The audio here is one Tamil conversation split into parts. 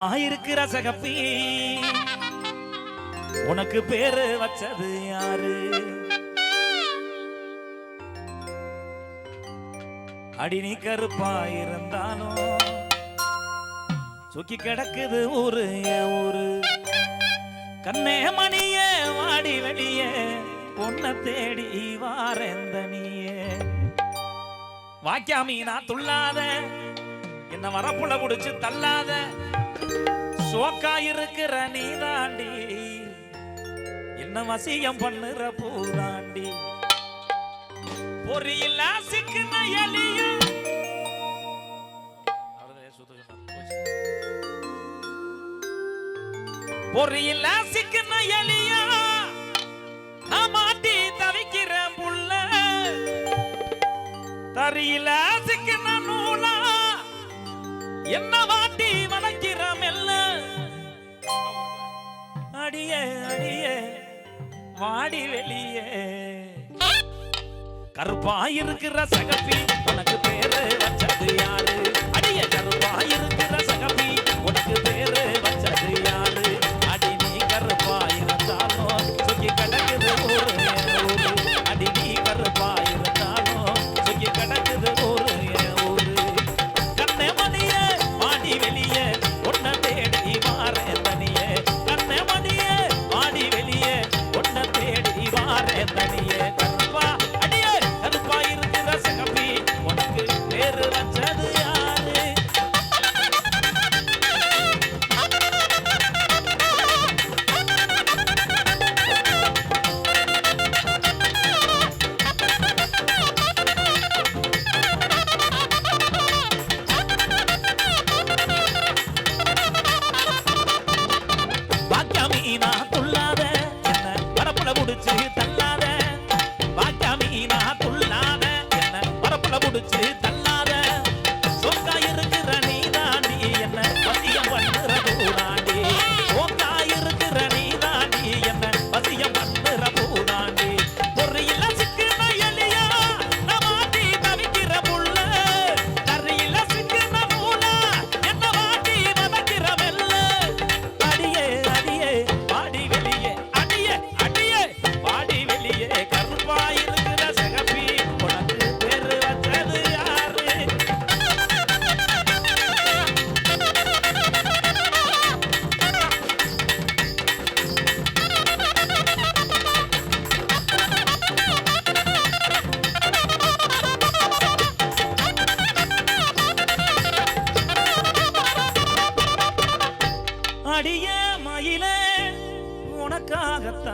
ஆயிருக்கிற சகப்பி உனக்கு பேரு வச்சது யாரு? அடி நீ கருப்பா இருந்தாலும் சுக்கி கிடக்குது ஊரு ஊரு. கண்ணே மணிய வாடி வெளியே பொண்ண தேடி வாரந்தனியே வாக்கியாமீனா துள்ளாத என்ன வரப்புல புடிச்சு தள்ளாத. சோக்கா இருக்கிற நீ தாண்டி என்ன வசியம் பண்ணுற பூதாண்டி. பொறியில் சிக்கின எலியும் பொறியில்ல சிக்கின எலியா. நான் மாட்டி தவிக்கிறேன் புள்ள தரியில சிக்கின நூலா. என்ன வாட்டி அடியே அடியே வாடி வெளியே. கருப்பாயிருக்கிற சகப்பி உனக்கு பேரு வச்சது யாரு?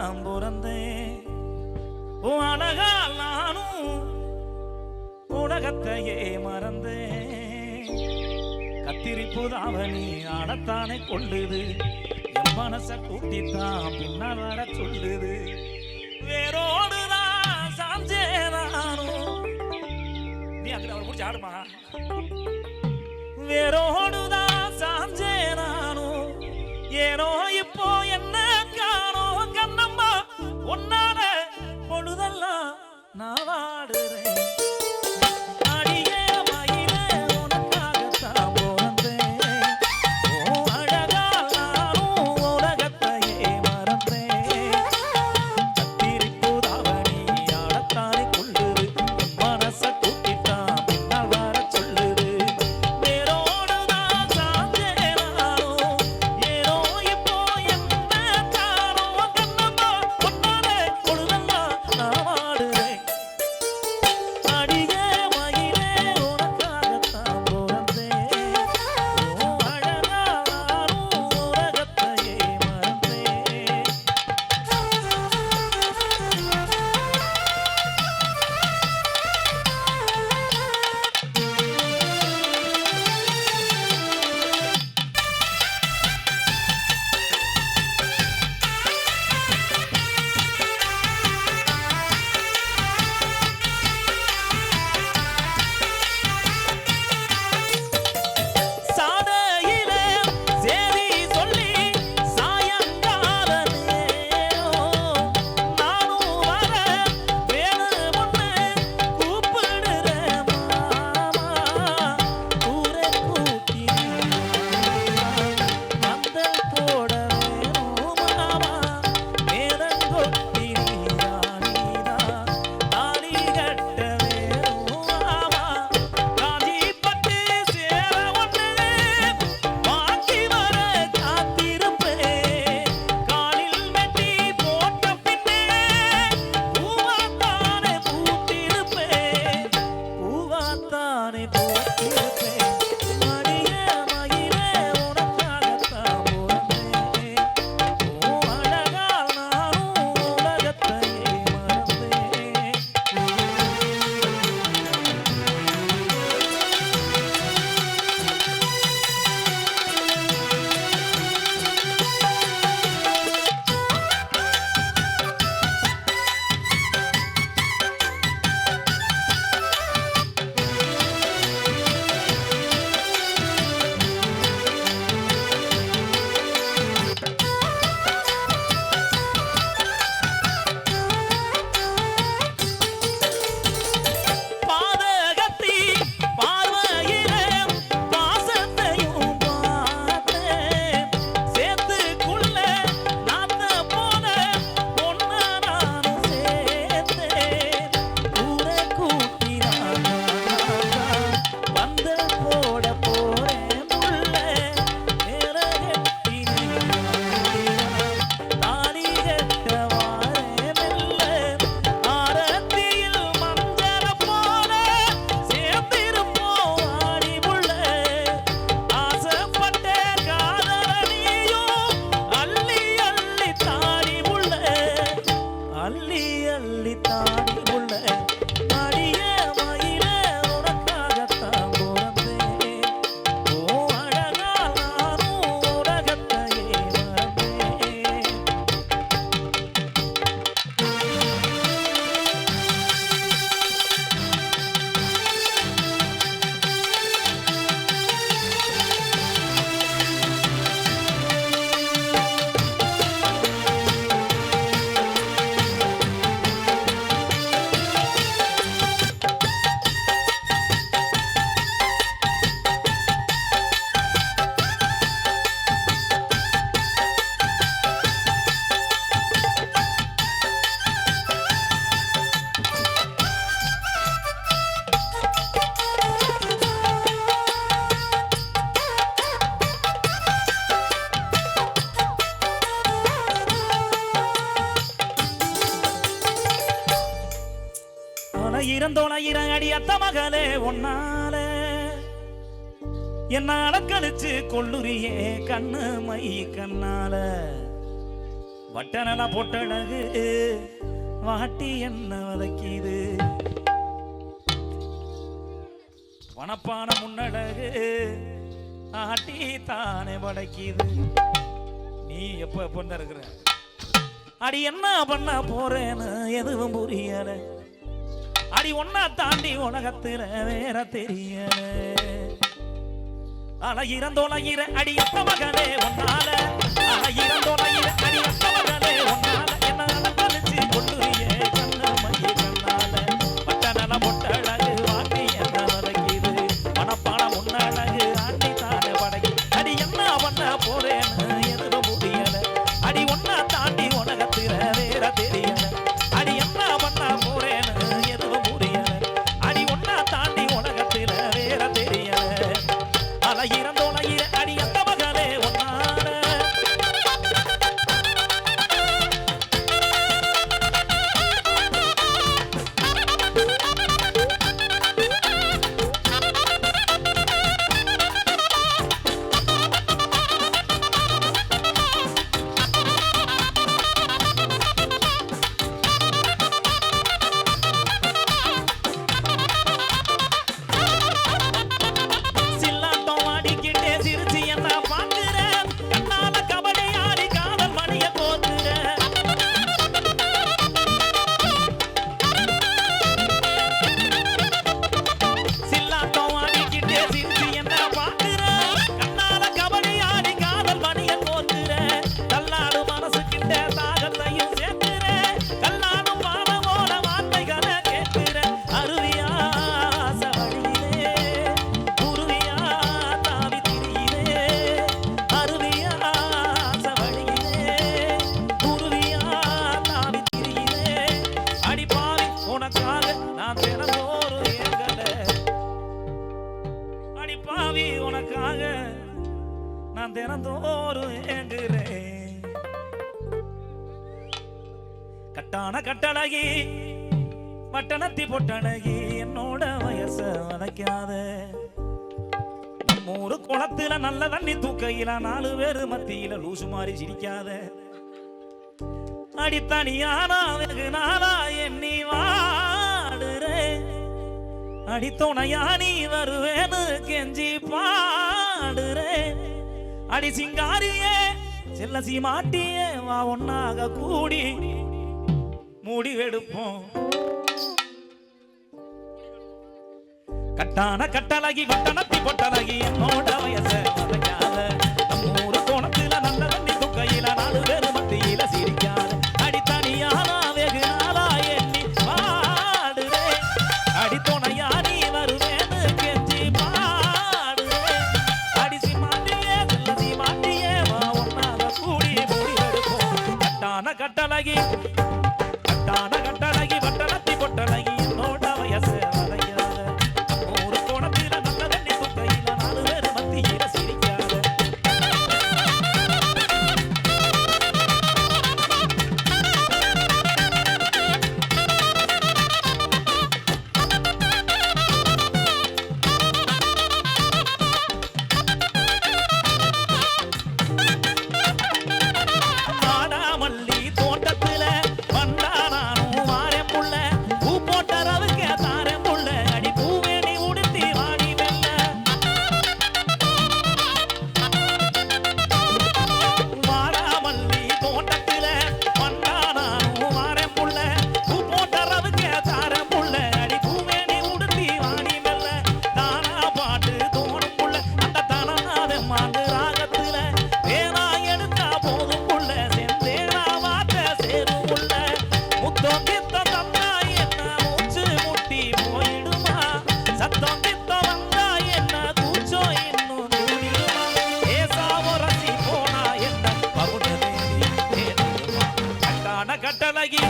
நான் பிறந்தேன். உன் அழகால் நானும் உலகத்தையே மறந்தேன். கத்திரிப்பு தாவணி ஆடத்தானே கொள்ளுது. என் மனச கூட்டித்தான் பின்னால் வர சொல்லுது. வேரோடுதான் சாஞ்சே நானும். நீ அதுல அவர் முடிச்சு ஆடுமா? வேறோ anything. மகளே என்ன அடக்கழிச்சு கொள்ளுறியே கண்ணு மை கண்ணால. வட்டனல பொட்டழகு வாட்டி என்ன வதக்கிது? வனப்பான முன்னழகு ஆட்டி தானே வடக்கிது. நீ எப்ப பொண்ண இருக்கிற அடி என்ன பண்ண போறேன்னு எதுவும் புரியல. அடி ஒன்னா தாண்டி உலகத்துல வேற தெரிய. அழகிரந்தோலகிற அடி அத்த மகனே ஒன்னால அழகிரந்தோலகிற அடி அத்த கட்டழகி மட்டணத்தி பொட்டழகி என்னோட வயச வதைக்காத நம்மூரு குளத்துல நல்ல தண்ணி தூக்கையில நாலு பேரு மத்தியில லூசு மாறி சிரிக்காத. அடித்தனியானா வெகு நாளா எண்ணி வாடுறே. அடித்துணையா நீ வருவேன்னு கெஞ்சி பாடுறே. அடி சிங்காரியே செல்ல சீமாட்டியே வா ஒன்னாக கூடி. முடிவெடுப்போம். கட்டான கட்டழகி வட்டணத்தி பொட்டழகி என்னோட வயச மறைக்காத நம்மூரு கோணத்துல நல்ல தண்ணி துக்கையில நாலு பேரு மத்தியில சிரிக்காத. அடித்தனியானா வெகு நாளா எண்ணி பாடுறே அடித்துணையா நீ வருவேன்னு கெஞ்சி பாடுறே அடிசி மாட்டியே செல்லசி மாட்டியே ஒன்னாக கூடி கட்டான கட்டழகி கட்டழகி.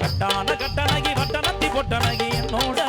கட்டான கட்டழகி வட்டனத்தி பொட்டழகி. என்னோட